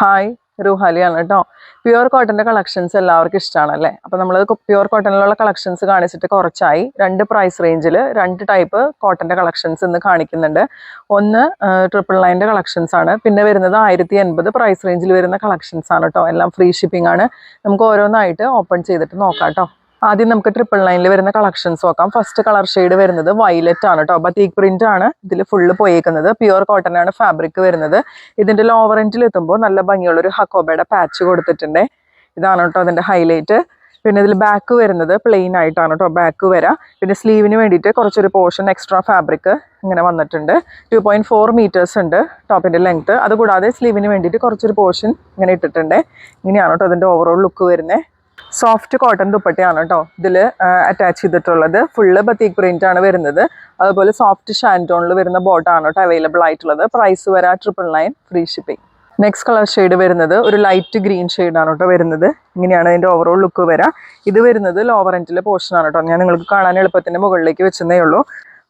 Hi റുഹാലിയാണ് കേട്ടോ. Pure കോട്ടന്റെ collections എല്ലാവർക്കും ഇഷ്ടമാണല്ലേ അപ്പോൾ നമ്മൾ പ്യുവർ കോട്ടണിലുള്ള കളക്ഷൻസ് കാണിച്ചിട്ട് കുറച്ചായി. രണ്ട് പ്രൈസ് റേഞ്ചിൽ രണ്ട് ടൈപ്പ് കോട്ടന്റെ കളക്ഷൻസ് ഇന്ന് കാണിക്കുന്നുണ്ട്. ഒന്ന് ട്രിപ്പിൾ നയന്റെ കളക്ഷൻസ് ആണ്. പിന്നെ വരുന്നത് ആയിരത്തി എൺപത് പ്രൈസ് റേഞ്ചിൽ വരുന്ന കളക്ഷൻസ് ആണ് കേട്ടോ. എല്ലാം ഫ്രീ ഷിപ്പിംഗ് ആണ്. നമുക്ക് ഓരോന്നായിട്ട് ഓപ്പൺ ചെയ്തിട്ട് നോക്കാം കേട്ടോ. ആദ്യം നമുക്ക് ട്രിപ്പിൾ നയനിൽ വരുന്ന കളക്ഷൻസ് നോക്കാം. ഫസ്റ്റ് കളർ ഷെയ്ഡ് വരുന്നത് വയലറ്റ് ആണ് കേട്ടോ ബത്തീക് പ്രിന്റ് ആണ് ഇതിൽ ഫുള്ള് പോയേക്കുന്നത്. പ്യുവർ കോട്ടൺ ആണ് ഫാബ്രിക് വരുന്നത്. ഇതിന്റെ ലോവർ എൻഡിൽ എത്തുമ്പോൾ നല്ല ഭംഗിയുള്ള ഒരു ഹക്കോബയുടെ പാച്ച് കൊടുത്തിട്ടുണ്ട്. ഇതാണ് കേട്ടോ അതിന്റെ ഹൈലൈറ്റ് പിന്നെ ഇതിൽ ബാക്ക് വരുന്നത് പ്ലെയിൻ ആയിട്ടാണ് കേട്ടോ ബാക്ക് വരാം. പിന്നെ സ്ലീവിന് വേണ്ടിയിട്ട് കുറച്ചൊരു പോർഷൻ എക്സ്ട്രാ ഫാബ്രിക് ഇങ്ങനെ വന്നിട്ടുണ്ട്. ടു പോയിന്റ് ഫോർ മീറ്റേഴ്സ് ഉണ്ട് ടോപ്പിന്റെ ലെങ്ത് അതുകൂടാതെ സ്ലീവിന് വേണ്ടിയിട്ട് കുറച്ചൊരു പോർഷൻ ഇങ്ങനെ ഇട്ടിട്ടുണ്ട്. ഇങ്ങനെയാണ് കേട്ടോ അതിന്റെ ഓവറോൾ ലുക്ക് വരുന്നത് സോഫ്റ്റ് കോട്ടൺ ദുപ്പട്ടയാണ് കേട്ടോ ഇതിൽ അറ്റാച്ച് ചെയ്തിട്ടുള്ളത്. ഫുള്ള് ബത്തീക് പ്രിന്റ് ആണ് വരുന്നത്. അതുപോലെ സോഫ്റ്റ് ഷാന്റോണിൽ വരുന്ന ബോട്ടാണ് കേട്ടോ അവൈലബിൾ ആയിട്ടുള്ളത്. പ്രൈസ് വരാ triple nine free shipping next colour shade വരുന്നത് ഒരു ലൈറ്റ് ഗ്രീൻ ആണ് കേട്ടോ വരുന്നത്. ഇങ്ങനെയാണ് അതിന്റെ ഓവറോൾ ലുക്ക് വരാം. ഇത് വരുന്നത് ലോവർ എന്റിലെ പോർഷനാണ് കേട്ടോ ഞാൻ നിങ്ങൾക്ക് കാണാൻ എളുപ്പത്തിന്റെ മുകളിലേക്ക് വെച്ചതേ ഉള്ളൂ.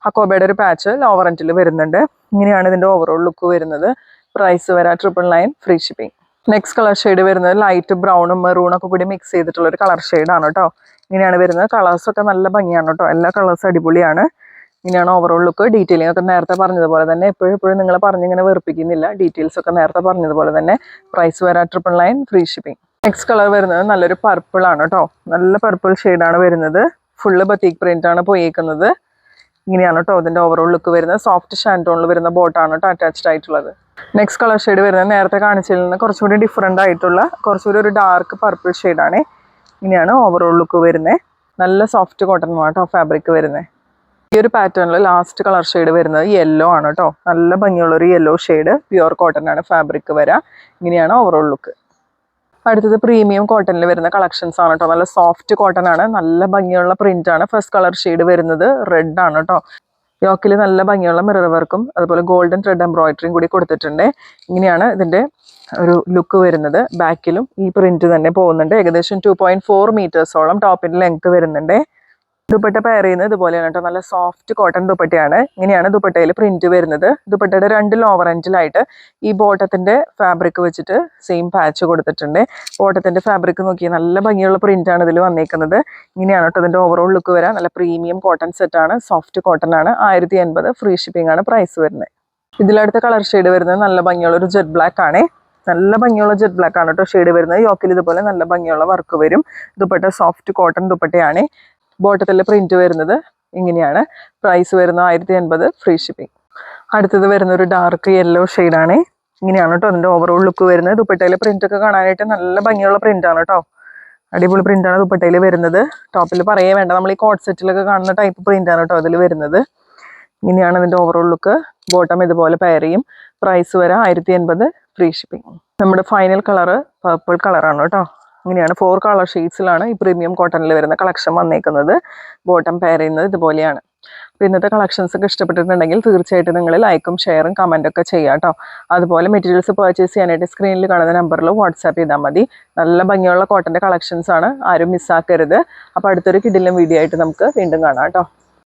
ഹക്കോബയുടെ ഒരു പാച്ച് ലോവർ എന്റിൽ വരുന്നുണ്ട്. ഇങ്ങനെയാണ് ഇതിന്റെ ഓവറോൾ ലുക്ക് വരുന്നത്. പ്രൈസ് വരാം triple nine free shipping next colour shade വരുന്നത് ലൈറ്റ് ബ്രൗണും മെറൂണും ഒക്കെ കൂടി മിക്സ് ചെയ്തിട്ടുള്ള ഒരു കളർ ആണ് കേട്ടോ ഇങ്ങനെയാണ് വരുന്നത്. കളേഴ്സ് ഒക്കെ നല്ല ഭംഗിയാണ് കേട്ടോ എല്ലാ കളേഴ്സും അടിപൊളിയാണ്. ഇങ്ങനെയാണ് ഓവറോൾ ലുക്ക് ഡീറ്റെയിലിംഗ് ഒക്കെ നേരത്തെ പറഞ്ഞതുപോലെ തന്നെ എപ്പോഴും എപ്പോഴും നിങ്ങൾ പറഞ്ഞിങ്ങനെ വെറുപ്പിക്കുന്നില്ല. ഡീറ്റെയിൽസ് ഒക്കെ നേരത്തെ പറഞ്ഞതുപോലെ തന്നെ പ്രൈസ് വരാ triple nine free shipping next colour വരുന്നത് നല്ലൊരു പർപ്പിൾ ആണ് കേട്ടോ നല്ല പർപ്പിൾ ആണ് വരുന്നത്. ഫുള്ള് ബത്തീക്ക് പ്രിന്റ് ആണ് പോയേക്കുന്നത്. ഇങ്ങനെയാണ് കേട്ടോ ഇതിന്റെ ഓവറോൾ ലുക്ക് വരുന്നത്. സോഫ്റ്റ് ഷാന്റോണിൽ വരുന്ന ബോട്ടാണ് കേട്ടോ അറ്റാച്ച്ഡ് ആയിട്ടുള്ളത്. നെക്സ്റ്റ് കളർ ഷെയ്ഡ് വരുന്നത് നേരത്തെ കാണിച്ചതിൽ നിന്ന് കുറച്ചുകൂടി ഡിഫറെന്റ് ആയിട്ടുള്ള കുറച്ചുകൂടി ഒരു ഡാർക്ക് പർപ്പിൾ ഷെയ്ഡാണ് ഇങ്ങനെയാണ് ഓവറോൾ ലുക്ക് വരുന്നത്. നല്ല സോഫ്റ്റ് കോട്ടൺ കേട്ടോ ഫാബ്രിക് വരുന്നത്. ഈ ഒരു പാറ്റേണിൽ ലാസ്റ്റ് കളർ ഷെയ്ഡ് വരുന്നത് യെല്ലോ ആണ് കേട്ടോ. നല്ല ഭംഗിയുള്ള ഒരു യെല്ലോ ഷെയ്ഡ് പ്യുവർ കോട്ടൺ ആണ് ഫാബ്രിക് വരാ. ഇങ്ങനെയാണ് ഓവറോൾ ലുക്ക് അടുത്തത് പ്രീമിയം കോട്ടണിൽ വരുന്ന കളക്ഷൻസ് ആണ് കേട്ടോ. നല്ല സോഫ്റ്റ് കോട്ടൺ ആണ് നല്ല ഭംഗിയുള്ള പ്രിന്റ് ആണ്. ഫസ്റ്റ് കളർ ഷെയ്ഡ് വരുന്നത് റെഡ് ആണ് കേട്ടോ. യോക്കിൽ നല്ല ഭംഗിയുള്ള മിറർ വർക്കും അതുപോലെ ഗോൾഡൻ ത്രെഡ് എംബ്രോയിഡറിയും കൂടി കൊടുത്തിട്ടുണ്ട്. ഇങ്ങനെയാണ് ഇതിന്റെ ഒരു ലുക്ക് വരുന്നത്. ബാക്കിലും ഈ പ്രിന്റ് തന്നെ പോകുന്നുണ്ട്. ഏകദേശം ടു പോയിന്റ് ഫോർ മീറ്റേഴ്സോളം ടോപ്പിന്റെ ലെങ്ത് വരുന്നുണ്ട്. ദുപ്പട്ട പെയർ ചെയ്യുന്നത് ഇതുപോലെയാണ് കേട്ടോ. നല്ല സോഫ്റ്റ് കോട്ടൺ ദുപ്പട്ടയാണ്. ഇങ്ങനെയാണ് ദുപ്പട്ടയിൽ പ്രിന്റ് വരുന്നത്. ദുപ്പട്ടയുടെ രണ്ട് ലോവർ എൻഡിലായിട്ട് ഈ ബോട്ടത്തിന്റെ ഫാബ്രിക് വെച്ചിട്ട് സെയിം പാച്ച് കൊടുത്തിട്ടുണ്ട്. ബോട്ടത്തിന്റെ ഫാബ്രിക് നോക്കി നല്ല ഭംഗിയുള്ള പ്രിന്റ് ആണ് ഇതിൽ വന്നേക്കുന്നത്. ഇങ്ങനെയാണ് കേട്ടോ ഇതിന്റെ ഓവറോൾ ലുക്ക് വരാൻ നല്ല പ്രീമിയം കോട്ടൺ സെറ്റ് ആണ്. സോഫ്റ്റ് കോട്ടൺ ആണ്. ആയിരത്തി എൺപത് ഫ്രീ ഷിപ്പിംഗ് ആണ് പ്രൈസ് വരുന്നത്. ഇതിലടുത്ത കളർ ഷെയ്ഡ് വരുന്നത് നല്ല ഭംഗിയുള്ള ഒരു ജെറ്റ് ബ്ലാക്ക് ആണ്. നല്ല ഭംഗിയുള്ള ജെറ്റ് ബ്ലാക്ക് ആണ് കേട്ടോ ഷെയ്ഡ് വരുന്നത്. യോക്കിൽ ഇതുപോലെ നല്ല ഭംഗിയുള്ള വർക്ക് വരും. ദുപ്പട്ട സോഫ്റ്റ് കോട്ടൺ ദുപ്പട്ടയാണ്. ബോട്ടത്തിൽ പ്രിന്റ് വരുന്നത് ഇങ്ങനെയാണ്. പ്രൈസ് വരുന്നത് ആയിരത്തി അൻപത് ഫ്രീ ഷിപ്പിംഗ് അടുത്തത് വരുന്ന ഒരു ഡാർക്ക് യെല്ലോ ആണ്. ഇങ്ങനെയാണ് കേട്ടോ അതിന്റെ ഓവറോൾ ലുക്ക് വരുന്നത്. ദുപ്പട്ടയിലെ ഒക്കെ കാണാനായിട്ട് നല്ല ഭംഗിയുള്ള പ്രിന്റ് ആണ് കേട്ടോ അടിപൊളി പ്രിന്റ് ആണ് ദുപ്പട്ടയിൽ വരുന്നത്. ടോപ്പിൽ പറയേ വേണ്ട. നമ്മൾ ഈ കോട്ട് സെറ്റിലൊക്കെ കാണുന്ന ടൈപ്പ് പ്രിന്റ് ആണ് കേട്ടോ അതിൽ വരുന്നത്. ഇങ്ങനെയാണ് അതിന്റെ ഓവറോൾ ലുക്ക് ബോട്ടം ഇതുപോലെ ചെയ്യും. പ്രൈസ് വരെ ആയിരത്തി എൺപത് ഫ്രീ ഷിപ്പിംഗ് നമ്മുടെ ഫൈനൽ കളറ് പർപ്പിൾ കളറാണ് കേട്ടോ ഇങ്ങനെയാണ് ഫോർ കളർ ഷെയ്ഡ്സിലാണ് ഈ പ്രീമിയം കോട്ടണിൽ വരുന്ന കളക്ഷൻ വന്നേക്കുന്നത്. ബോട്ടം പെയർ ചെയ്യുന്നത് ഇതുപോലെയാണ്. അപ്പോൾ ഇന്നത്തെ കളക്ഷൻസ് ഒക്കെ ഇഷ്ടപ്പെട്ടിട്ടുണ്ടെങ്കിൽ തീർച്ചയായിട്ടും നിങ്ങൾ ലൈക്കും ഷെയറും കമന്റൊക്കെ ചെയ്യാം കേട്ടോ അതുപോലെ മെറ്റീരിയൽസ് പർച്ചേസ് ചെയ്യാനായിട്ട് സ്ക്രീനിൽ കാണുന്ന നമ്പറിൽ വാട്സാപ്പ് ചെയ്താൽ മതി. നല്ല ഭംഗിയുള്ള കോട്ടന്റെ കളക്ഷൻസ് ആണ്. ആരും മിസ്സാക്കരുത് അപ്പോൾ അടുത്തൊരു കിഡിലും വീഡിയോ ആയിട്ട് നമുക്ക് വീണ്ടും കാണാം കേട്ടോ